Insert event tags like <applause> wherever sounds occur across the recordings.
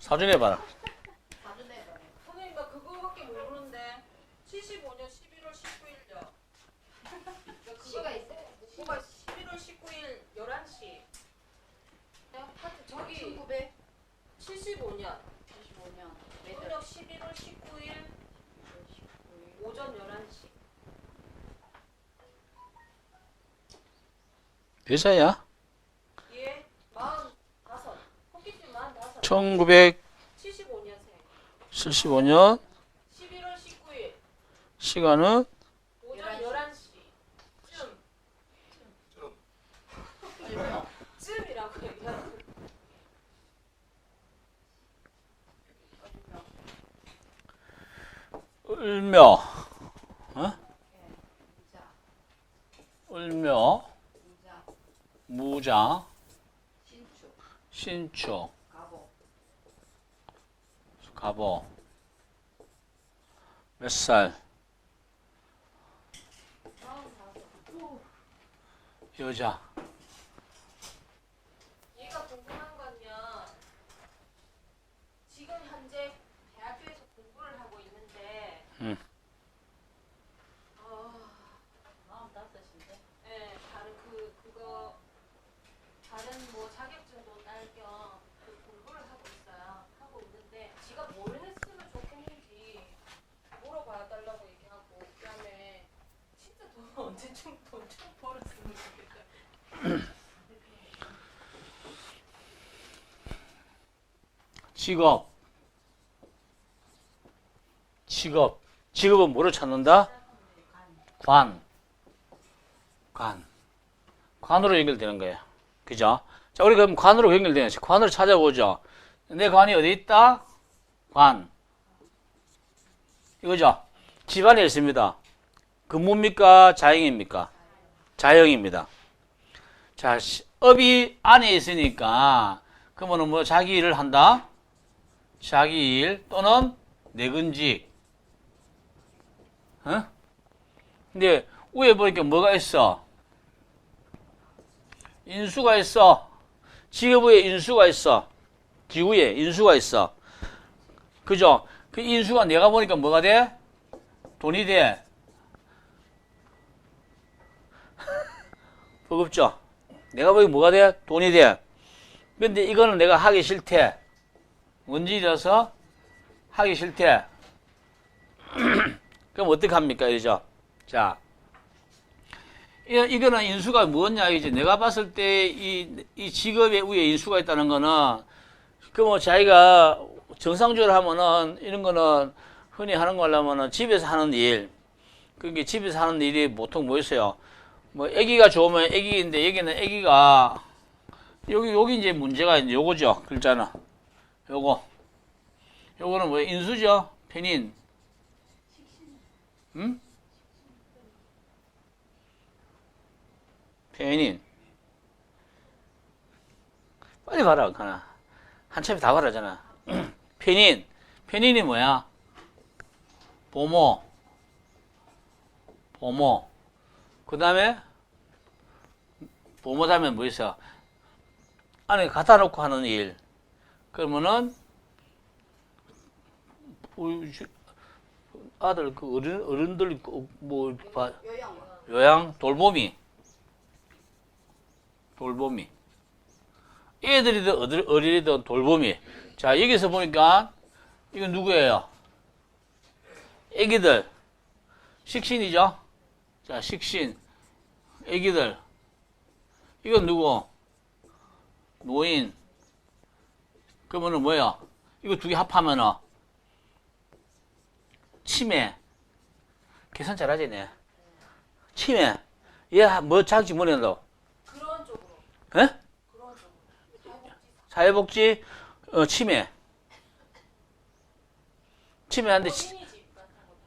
사전에 봐라. 선생님 나 그거밖에 모르는데 75년 11월 19일요. 시가 있어요. 그거가 11월 19일 11시. 하여튼 저기 1975년 75년 75년 저녁 11월 19일 오전 11시. 몇 살이야? 예, 45. 호기님 45. 1975년 75년생. 11월 19일 시간은 오전 11시. 쯤. 얼마? 쯤이라고 얘기하는 자, 을묘, 이자, 무자, 신축, 가보. 몇 살? 44세. 여자. 얘가 궁금한 건요. 지금 현재 대학교에서 공부를 하고 있는데, 음. 어, 45세인데. 예, 다른 그 그거 다른 뭐 자격증도 딸겸그 공부를 하고 있어요. 하고 있는데, 지가 뭘 했으면 좋겠는지 물어봐 달라고 얘기하고, 그다음에 진짜 직업. 직업. 직업은 뭐를 찾는다? 관. 관. 관으로 연결되는 거예요. 그죠? 자, 우리 그럼 관으로 연결되는 거죠. 관으로 찾아보죠. 내 관이 어디 있다? 관. 이거죠? 집안에 있습니다. 근무입니까? 자영입니까? 자영입니다. 자, 시- 업이 안에 있으니까, 그러면은 뭐 자기 일을 한다? 자기 일 또는 내근직. 어? 근데 위에 보니까 뭐가 있어? 인수가 있어. 지역 위에 인수가 있어. 지구에 인수가 있어. 그죠? 그 인수가 내가 보니까 뭐가 돼? 돈이 돼. 버겁죠? 내가 보기엔 뭐가 돼? 돈이 돼. 근데 이거는 내가 하기 싫대. 원질이라서 하기 싫대. <clears throat> 그럼 어떡합니까? 이죠? 자. 이- 이거는 인수가 뭐냐, 이제 내가 봤을 때 이, 이 직업의 위에 인수가 있다는 거는 그뭐 자기가 정상적으로 하면은 이런 거는 흔히 하는 거 하려면은 집에서 하는 일. 그게 집에서 하는 일이 보통 뭐 있어요? 뭐 애기가 좋으면 애기인데 여기는 애기가 여기 여기 이제 문제가 이제 요거죠 글자는. 요거. 요거는 뭐 인수죠? 편인. 응? 편인. 빨리 가라 가나. 한참에 다 가라잖아. <clears throat> 편인. 편인이 뭐야? 보모. 보모 그 다음에 보모 다음에 뭐 있어? 안에 갖다 놓고 하는 일. 그러면은 우리 주- 아들 그 어른 어른들 그뭐 봐- 요양. 돌보미 돌보미 애들이든 어린이든 돌보미 자 여기서 보니까 이건 누구예요? 애기들. 식신이죠 자 식신 애기들 이건 누구 노인. 그러면은 뭐야? 이거 두 개 합하면은 치매. 계산 잘하지, 네. 치매. 얘 뭐 자격증 뭐낸다? 그런 쪽으로? 그런 쪽으로. 사회복지, 어, 치매. 치매한데 치-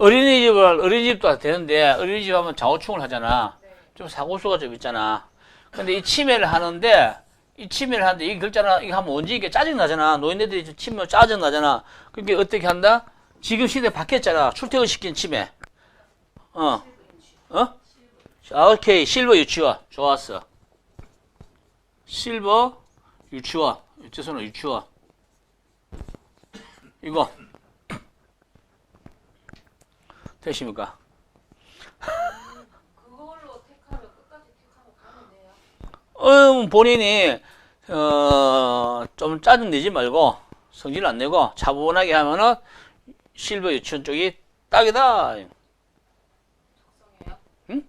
어린이집. 어린이집을 어린이집도 되는데 어린이집 하면 좌우충을 하잖아. 네. 좀 사고수가 좀 있잖아. 근데 이 치매를 하는데 이 치매를 하는데 이 글자나 이거 하면 언제 이게 짜증 나잖아. 노인네들이 좀 치매 짜증 나잖아. 그러니까 어떻게 한다? 지금 시대 바뀌었잖아. 출퇴근 시킨 치매. 어, 어? 자, 오케이 실버 유치원 좋았어. 실버 유치원. 유치원은 유치원. 이거 되십니까? <laughs> 그걸로 택하면 끝까지 택하면 가면 돼요. 음, 본인이 어, 좀 짜증 내지 말고 성질 안 내고 차분하게 하면은 실버 유치원 쪽이 딱이다. 속성이에요.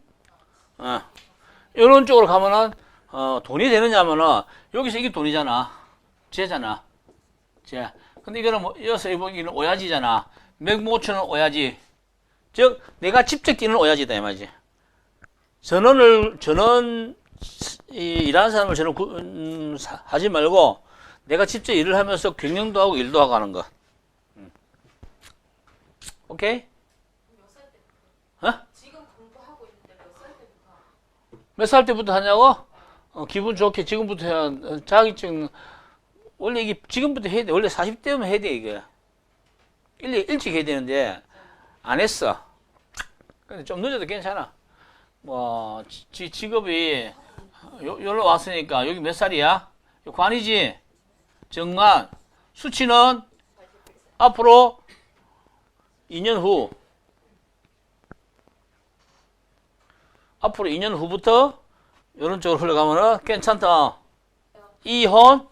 어. 이런 쪽으로 가면은 어, 돈이 되느냐면은 여기서 이게 돈이잖아. 쟤잖아. 쟤. 근데 이거는 뭐 여기서 이보기는 오야지잖아. 맥모처는 오야지. 즉 내가 직접 뛰는 오야지다 이 말이지. 전원을 전원 이 일하는 사람을 저는 구- 음, 사- 하지 말고 내가 직접 일을 하면서 경영도 하고 일도 하고 하는 거. 음. 오케이? 어? 몇 살 때부터? 하냐고? 어, 기분 좋게 지금부터 해야, 어, 자격증, 원래 이게 지금부터 해야 돼. 원래 40대면 해야 돼, 이게. 일, 일찍 해야 되는데, 안 했어. 근데 좀 늦어도 괜찮아. 뭐, 지, 직업이, 요, 요로 왔으니까, 여기 몇 살이야? 요 관이지? 정관. 수치는 앞으로 2년 후. 앞으로 2년 후부터 이런 쪽으로 흘러가면은 괜찮다. 이혼.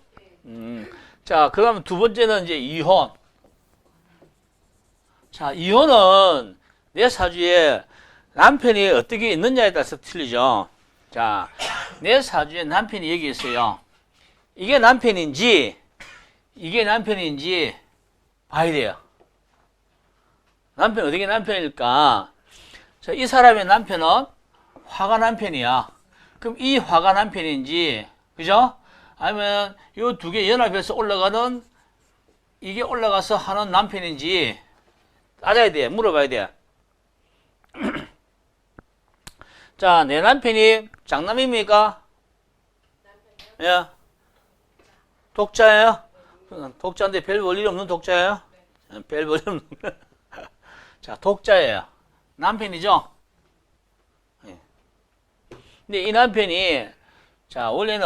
음. 자, 그러면 두 번째는 이제 이혼. 자, 이혼은 내 사주에 남편이 어떻게 있느냐에 따라서 틀리죠. 자, 내 사주에 남편이 여기 있어요. 이게 남편인지, 이게 남편인지 봐야 돼요. 남편 어떻게 남편일까? 자, 이 사람의 남편은 화가 남편이야. 그럼 이 화가 남편인지, 그죠? 아니면 요두개 연합해서 올라가는 이게 올라가서 하는 남편인지 따져야 돼. 물어봐야 돼. <clears throat> 자, 내 남편이 장남입니까? 예. 독자예요? 독자인데 별 볼일 없는 독자예요? 예, 별 볼일 없는. <laughs> 자, 독자예요. 남편이죠? 근데 이 남편이 자 원래는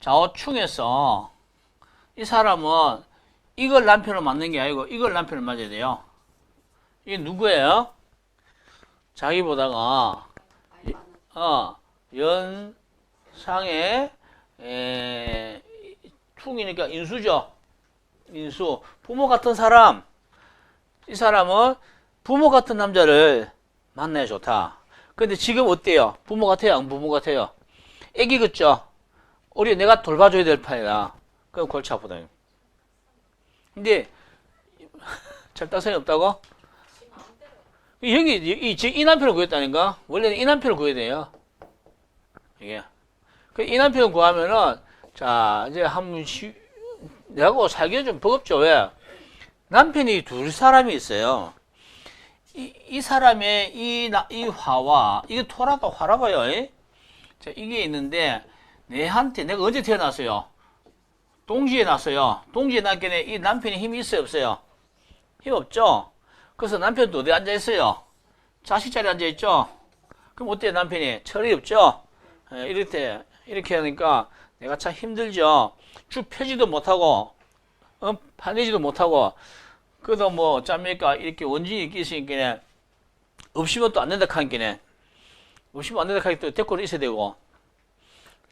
좌우충에서 이 사람은 이걸 남편을 맞는 게 아니고 이걸 남편을 맞아야 돼요. 이게 누구예요? 자기보다가 어 연상의 에, 충이니까 인수죠. 인수 부모 같은 사람 이 사람은 부모 같은 남자를 만나야 좋다. 근데 지금 어때요? 부모 같아요? 안 부모 같아요? 애기 같죠? 우리 내가 돌봐줘야 될 판이다. 그럼 골치 아프다. 근데 <laughs> 절단성이 없다고? 여기 이, 이, 이 남편을 구했다니까? 원래는 이 남편을 구해야 돼요. 이게. 그이 남편을 구하면은, 자, 이제 한번 쉬, 내하고 살기가 좀 버겁죠. 왜? 남편이 둘 사람이 있어요. 이, 이 사람의 이, 나, 이 화와, 이게 토라가 화라봐요. 이? 자, 이게 있는데, 내한테, 내가 언제 태어났어요? 동지에 났어요. 동지에 났기에 이 남편이 힘이 있어요? 없어요? 힘 없죠? 그래서 남편도 어디 앉아 있어요? 자식 자리에 앉아 있죠? 그럼 어때요, 남편이? 철이 없죠? 예, 이렇게, 이렇게 하니까 내가 참 힘들죠? 쭉 펴지도 못하고, 어, 파내지도 못하고, 그래도 뭐, 어쩝니까? 이렇게 원진이 있으니까, 없으면 또 안 된다 하니까, 없으면 안 된다 하니까 또 데리고 있어야 되고,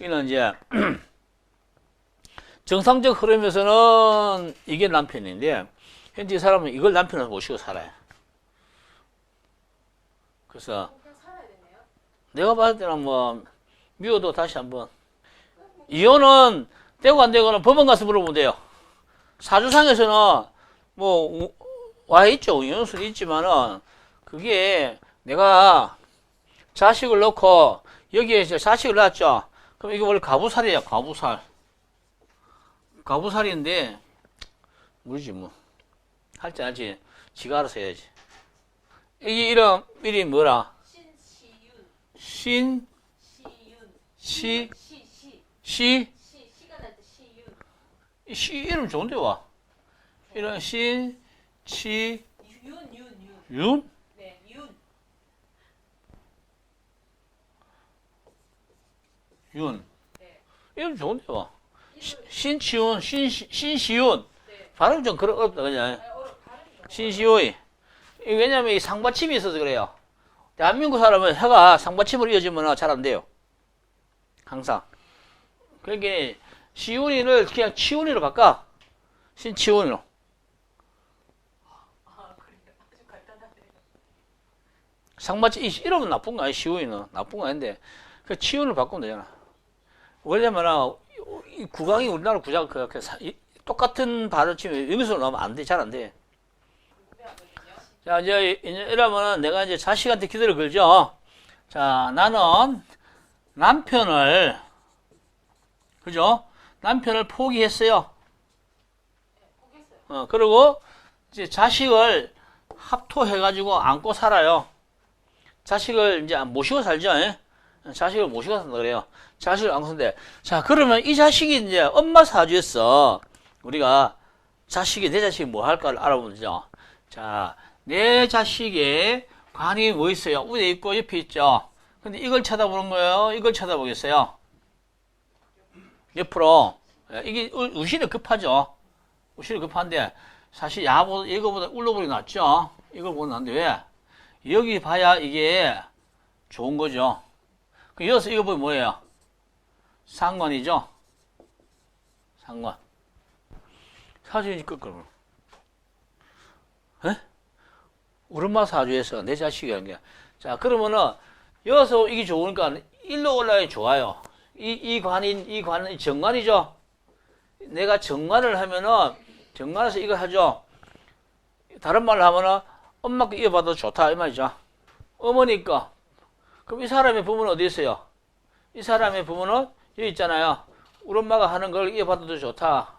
이는 이제, <clears throat> 정상적 흐름에서는 이게 남편인데, 이 사람은 이걸 남편으로 모시고 살아요. 그래서. 내가 봤을 때는 뭐 미워도 다시 한번 이혼은 되고 안 되고는 법원 가서 물어보면 돼요. 사주상에서는 뭐 와 있죠. 이혼수는 있지만은 그게 내가 자식을 넣고 여기에 이제 자식을 낳았죠. 그럼 이게 원래 가부살이에요. 가부살. 가부살인데 모르지 뭐. 할지 알지. 지가 알아서 해야지. 이게 이름 이름이 뭐라? 신시윤. 신, 시윤. 시, 시, 시. 시, 시, 시가 시윤. 시 이름 좋은데 와. 이런 신, 치, 윤, 윤, 윤. 윤? 네, 윤. 윤. 네. 이름 좋은데 와. 신치윤, 신, 신시윤. 네. 발음 좀 어렵다, 그냥. 아, 어렵죠. 신시호이. 이 왜냐면 이 상받침이 있어서 그래요. 대한민국 사람은 혀가 상받침으로 이어지면 잘 안 돼요. 항상. 그러니까 시운이를 그냥 치운이로 바꿔. 신치운으로. 상받침, 이- 이러면 나쁜 거 아니야, 시운이는. 나쁜 거 아닌데. 그 치운을 바꾸면 되잖아. 왜냐면, 이 구강이 우리나라 구장, 그, 그, 똑같은 발을 치면 여기서 나오면 안 돼, 잘 안 돼. 자, 이제, 이제 이러면은 내가 이제 자식한테 기도를 걸죠. 자, 나는 남편을, 그죠? 남편을 포기했어요. 네, 포기했어요. 어, 그리고 이제 자식을 합토해가지고 안고 살아요. 자식을 이제 모시고 살죠. 예? 자식을 모시고 산다 그래요. 자식을 안고 산대. 자, 그러면 이 자식이 이제 엄마 사주에서 우리가 자식이, 내 자식이 뭐 할까를 알아보죠. 자, 내 자식의 관이 뭐 있어요? 위에 있고 옆에 있죠. 근데 이걸 쳐다보는 거예요? 이걸 쳐다보겠어요? 옆으로. 예, 이게 우- 우시는 급하죠. 우시는 급한데 사실 야보다 이거보다 울로보리 낫죠. 이걸 보면 안 돼. 왜? 여기 봐야 이게 좋은 거죠. 그 여기서 이거 보면 뭐예요? 상관이죠. 상관. 사주니 끝으로. 에? 우리 엄마 사주에서 내 자식이 한 게. 자, 그러면은 여기서 이게 좋으니까 일로 올라야 좋아요. 이, 이 관인, 이 관은 정관이죠. 내가 정관을 하면은 정관에서 이걸 하죠. 다른 말로 하면은 엄마 거 이어받아도 좋다 이 말이죠. 어머니까. 그럼 이 사람의 부모는 어디 있어요? 이 사람의 부모는 여기 있잖아요. 우리 엄마가 하는 걸 이어받아도 좋다.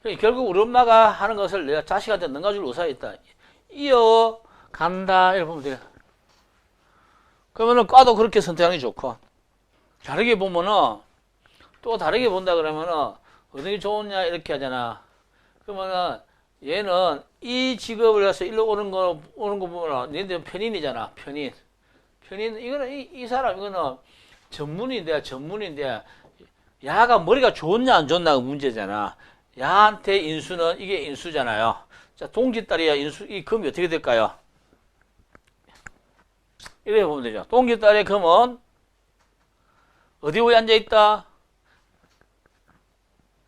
그러니까 결국 우리 엄마가 하는 것을 내가 자식한테 넘가줄 의사가 있다. 이어 간다 이렇게 보면 돼요. 그러면은 과도 그렇게 선택하는 게 좋고 다르게 보면은 또 다르게 본다 그러면은 어느 게 좋으냐 이렇게 하잖아. 그러면은 얘는 이 직업을 해서 일로 오는 거 오는 거 보면 얘들 편인이잖아. 편인. 편인 이거는 이, 이 사람 이거는 전문인데 전문인데 야가 머리가 좋냐 안 좋냐가 문제잖아. 야한테 인수는 이게 인수잖아요. 자 동기딸이야 인수 이 금이 어떻게 될까요? 이렇게 보면 되죠. 동기딸의 금은 어디 위에 앉아 있다?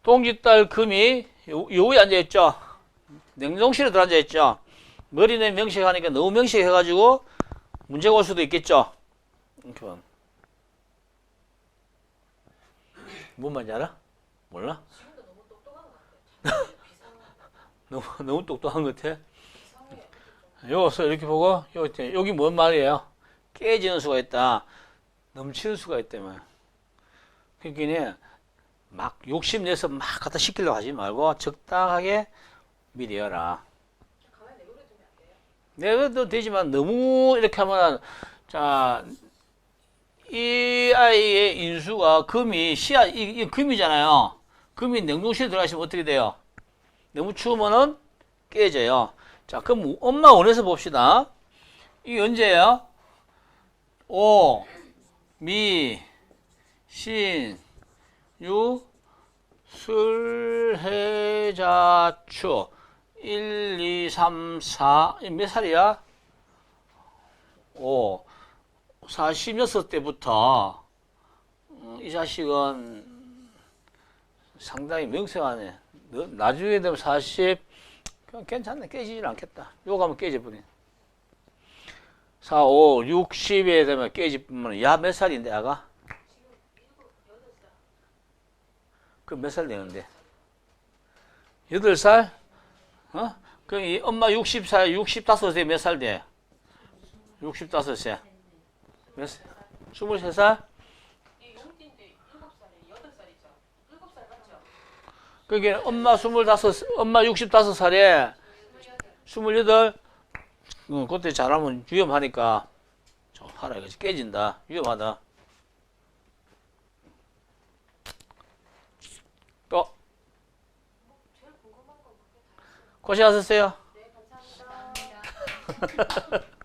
동기딸 금이 요, 요 위에 앉아 있죠. 냉동실에 들어앉아 있죠. 머리는 명식하니까 너무 명식해가지고 문제가 올 수도 있겠죠. 이렇게 보면. 뭔 말인지 알아? 몰라? <laughs> 너무 너무, 똑똑한 것 같아. 여기서 이렇게 보고, 여기, 여기 뭔 말이에요? 깨지는 수가 있다. 넘치는 수가 있다면. 그러니까 막 욕심내서 막 갖다 시키려고 하지 말고 적당하게 미리 해라. 내가도 되지만 너무 이렇게 하면 자, 이 아이의 인수가 금이 시야 이, 이 금이잖아요. 금이 냉동실에 들어가시면 어떻게 돼요? 너무 추우면은 깨져요. 자, 그럼 엄마 원에서 봅시다. 이게 언제예요? 오, 미, 신, 유, 술, 해, 자, 추. 1, 2, 3, 4. 몇 살이야? 5. 46때부터 음, 이 자식은 상당히 명색하네. 너- 나중에 되면 40, 그냥 괜찮네. 깨지질 않겠다. 요거 하면 깨져버린. 4, 5, 60에 되면 깨지면, 야, 몇 살인데, 아가? 그몇살 되는데? 8살? 어? 그럼 이 엄마 60살, 65세 몇 살 돼? 65세. 몇 살? 23살? 이 용띠인데 7살이에요. 8살이죠. 7살 맞죠? 그게 엄마 25, 엄마 65살에 28? 어, 그때 잘하면 위험하니까. 저 하라 이거지. 깨진다. 위험하다. 다 있어요. 고생하셨어요. 네, 감사합니다. <laughs>